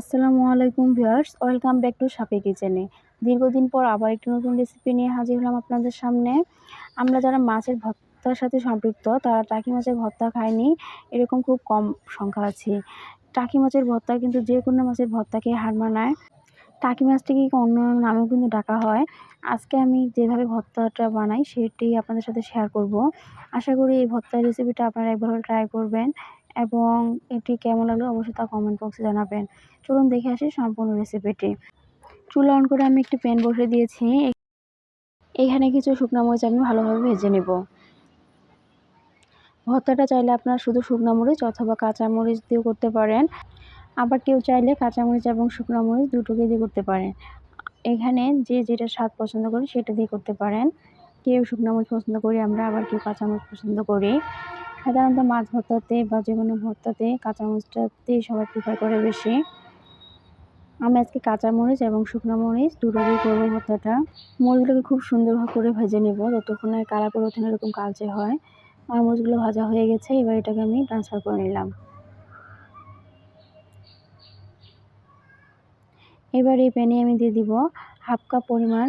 আসসালামু আলাইকুম viewers, welcome back to সাপে কিচেনে। দীর্ঘদিন পর আবার একটি নতুন রেসিপি নিয়ে হাজির হলাম আপনাদের সামনে। আমরা যারা মাছের ভর্তার সাথে সম্পৃক্ত, তারা টাকি মাছের ভর্তা খায়নি, এরকম খুব কম সংখ্যা আছে। টাকি মাছের ভর্তা কিন্তু যে কোনো মাছের ভর্তাকে হার মানায়। টাকি মাছটিকে অন্য নামেও কিন্তু ডাকা হয়। আজকে আমি যেভাবে ভর্তাটা বানাই, সেটি আপনাদের সাথে শেয়ার করব। আশা করি এই ভর্তার রেসিপিটা আপনারা একবার ট্রাই করবেন। এবং এটি কেমন লাগল অবশ্যই তা কমেন্ট বক্সে জানাবেন। চলুন দেখে আসি সম্পূর্ণ রেসিপিটি চুলা অন করে আমি একটি প্যান বসে দিয়েছি। এখানে কিছু শুকনো মরিচ আমি ভালোভাবে ভেজে নেব। ভর্তাটা চাইলে আপনারা শুধু শুকনো মরিচ অথবা কাঁচা মরিচ দিয়েও করতে পারেন। আবার কেউ চাইলে কাঁচামরিচ এবং শুকনো মরিচ দুটোকে দিয়ে করতে পারেন। এখানে যে যেটা স্বাদ পছন্দ করে সেটা দিয়ে করতে পারেন। কেউ শুকনো মরিচ পছন্দ করি, আমরা আবার কেউ কাঁচা কাঁচামরিচ পছন্দ করি। সাধারণত মাছ ভর্তাতে বা যে কোনো ভর্তাতে কাঁচামরিচটাতেই সবাই প্রিফার করে বেশি। আমি আজকে কাঁচামরিচ এবং শুকনো মরিচ দুটো দিয়ে করব ভর্তাটা। মরিচগুলোকে খুব সুন্দরভাবে করে ভেজে নেব যতক্ষণ কালার পরিবর্তন এরকম কালচে হয়। আর মরিচগুলো ভাজা হয়ে গেছে, এবার এটাকে আমি ট্রান্সফার করে নিলাম। এবার এই প্যানে আমি দিয়ে দিব হাফ কাপ পরিমাণ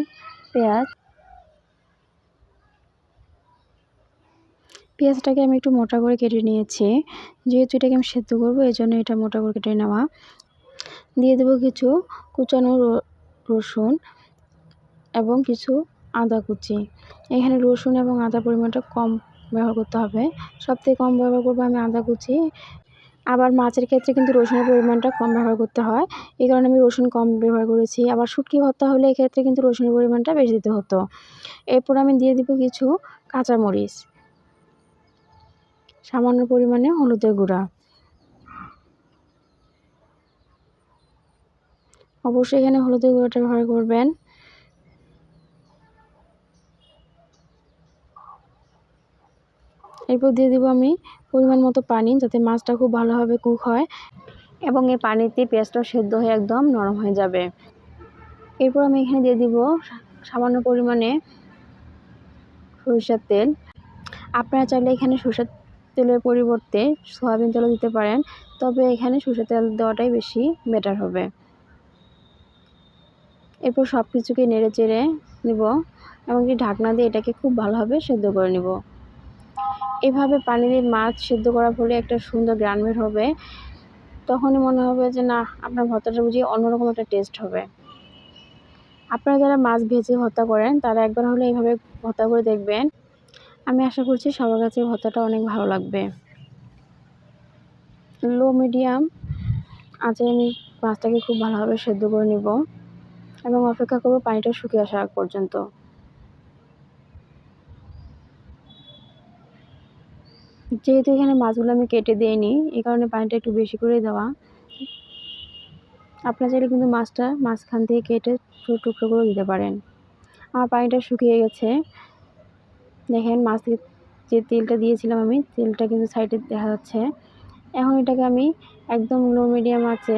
পেঁয়াজ। পেঁয়াজটাকে আমি একটু মোটা করে কেটে নিয়েছি। যেহেতু এটাকে আমি সেদ্ধ করব, এই জন্য এটা মোটা করে কেটে নেওয়া। দিয়ে দেবো কিছু কুচানো রসুন এবং কিছু আদা কুচি। এখানে রসুন এবং আদা পরিমাণটা কম ব্যবহার করতে হবে। সবথেকে কম ব্যবহার করব আমি আদা কুচি। আবার মাছের ক্ষেত্রে কিন্তু রসুনের পরিমাণটা কম ব্যবহার করতে হয়। এই কারণে আমি রসুন কম ব্যবহার করেছি। আবার শুটকি ভর্তা হলে এক্ষেত্রে কিন্তু রসুনের পরিমাণটা বেশি দিতে হতো। এরপর আমি দিয়ে দিব কিছু কাঁচামরিচ। সামান্য পরিমাণে হলুদের গুঁড়া। অবশ্যই এখানে হলুদের গুঁড়োটা ব্যবহার করবেন। এরপর দিয়ে দেবো আমি পরিমাণ মতো পানি যাতে মাছটা খুব ভালোভাবে কুক হয় এবং এই পানিতে পেঁয়াজটা সেদ্ধ হয়ে একদম নরম হয়ে যাবে। এরপর আমি এখানে দিয়ে দিব সামান্য পরিমাণে সরিষার তেল। আপনারা চাইলে এখানে সরষের তেলের পরিবর্তে সয়াবিন তেলও দিতে পারেন, তবে এখানে সরষের তেল দেওয়াটাই বেশি বেটার হবে। এরপর সব কিছুকে নেড়ে চেড়ে নিব এমনকি ঢাকনা দিয়ে এটাকে খুব ভালোভাবে সেদ্ধ করে নিব। এভাবে পানি দিয়ে মাছ সেদ্ধ করার ফলে একটা সুন্দর গ্রান বের হবে। তখনই মনে হবে যে, না, আপনার ভর্তাটা বুঝি অন্যরকম একটা টেস্ট হবে। আপনারা যারা মাছ ভেজে ভর্তা করেন, তারা একবার হলে এইভাবে ভর্তা করে দেখবেন। আমি আশা করছি সবার কাছে ভর্তাটা অনেক ভালো লাগবে। লো, মিডিয়াম আঁচে আমি মাছটাকে খুব ভালোভাবে সেদ্ধ করে নিব এবং অপেক্ষা করব পানিটা শুকিয়ে আসা পর্যন্ত। যেহেতু এখানে মাছগুলো আমি কেটে দিইনি, এই কারণে পানিটা একটু বেশি করে দেওয়া। আপনার চাইলে কিন্তু মাছটা মাঝখান থেকে কেটে টুকরো করে দিতে পারেন। আমার পানিটা শুকিয়ে গেছে দেখেন মাছ থেকে যে তেলটা দিয়েছিলাম আমি, তেলটা কিন্তু সাইডে দেখা যাচ্ছে। এখন এটাকে আমি একদম লো মিডিয়াম আছে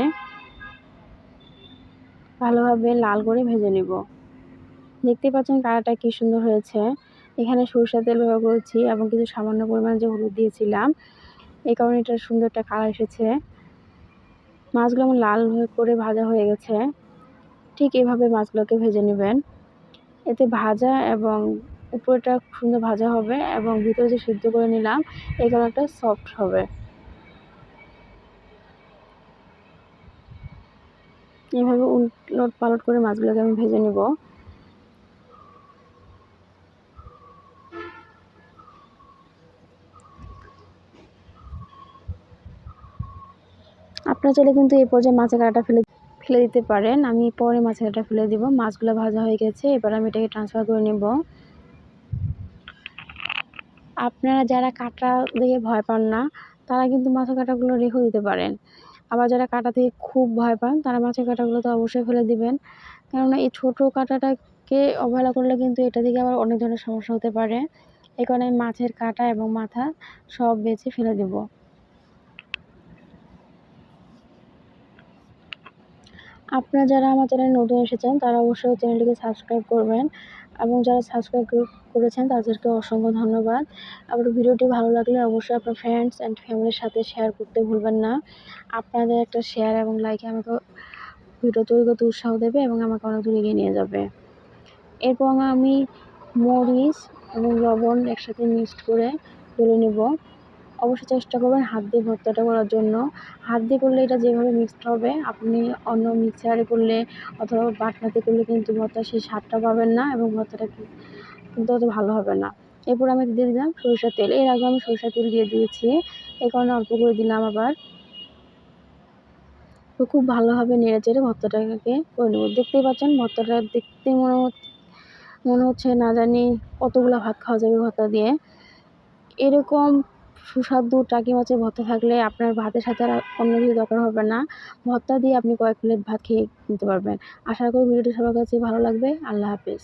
ভালোভাবে লাল করে ভেজে নেব। দেখতে পাচ্ছেন কালারটা কি সুন্দর হয়েছে। এখানে সরষের তেল ব্যবহার করেছি এবং কিছু সামান্য পরিমাণে যে হলুদ দিয়েছিলাম, এই কারণে এটা সুন্দর একটা কালার এসেছে। মাছগুলো আমার লাল করে ভাজা হয়ে গেছে। ঠিক এভাবে মাছগুলোকে ভেজে নেবেন। এতে ভাজা এবং উপরেটা সুন্দর ভাজা হবে এবং ভিতরে যে সিদ্ধ করে নিলাম এই কালারটা সফট হবে। এভাবে উলট পালট করে মাছগুলোকে আমি ভেজে নেব। আপনারা চাইলে কিন্তু এই পর্যায়ে মাছের কাঁটা ফেলে ফেলে দিতে পারেন। আমি পরে মাছের কাঁটা ফেলে দিব। মাছগুলো ভাজা হয়ে গেছে, এবার আমি এটাকে ট্রান্সফার করে নেব। আপনারা যারা কাঁটা দিয়ে ভয় পান না, তারা কিন্তু মাছের কাঁটাগুলো রেখেও দিতে পারেন। আবার যারা কাঁটা থেকে খুব ভয় পান, তারা মাছের কাঁটাগুলো তো অবশ্যই ফেলে দিবেন। কেননা এই ছোটো কাঁটাটাকে অবহেলা করলে কিন্তু এটা থেকে আবার অনেক ধরনের সমস্যা হতে পারে। এই কারণে আমি মাছের কাঁটা এবং মাথা সব বেছে ফেলে দেব। আপনারা যারা আমার চ্যানেল নতুন এসেছেন, তারা অবশ্যই চ্যানেলটিকে সাবস্ক্রাইব করবেন। এবং যারা সাবস্ক্রাইব করেছেন তাদেরকে অসংখ্য ধন্যবাদ। আবার ভিডিওটি ভালো লাগলে অবশ্যই আপনার ফ্রেন্ডস অ্যান্ড ফ্যামিলির সাথে শেয়ার করতে ভুলবেন না। আপনাদের একটা শেয়ার এবং লাইকে আমাকে ভিডিও তৈরি করতে উৎসাহ দেবে এবং আমাকে অনেক দূর এগিয়ে নিয়ে যাবে। এরপর আমি মরিচ এবং লবণ একসাথে মিক্সড করে তুলে নেব। অবশ্যই চেষ্টা করবেন হাত দিয়ে ভর্তাটা করার জন্য। হাত দিয়ে করলে এটা যেভাবে মিক্সড হবে, আপনি অন্য মিক্সারে করলে অথবা বাটনাতে করলে কিন্তু ভর্তা সেই স্বাদটা পাবেন না এবং ভর্তাটা কিন্তু অত ভালো হবে না। এরপর আমি দিয়ে দিলাম সরিষার তেল। এর আগে আমি সরিষার তেল দিয়ে দিয়েছি। এই কারণে অল্প করে দিলাম আবার। তো খুব ভালোভাবে নেড়ে চেড়ে ভর্তাটাকে করে নেব। দেখতেই পাচ্ছেন ভর্তাটা দেখতে মনে মনে হচ্ছে না জানি কতগুলো ভাত খাওয়া যাবে ভর্তা দিয়ে। এরকম সুস্বাদু টাকি মাছের ভর্তা থাকলে আপনার ভাতের সাথে আর অন্য কিছু দরকার হবে না। ভর্তা দিয়ে আপনি কয়েক প্লেট ভাত খেয়ে নিতে পারবেন। আশা করি ভিডিওটি সবার কাছে ভালো লাগবে। আল্লাহ হাফেজ।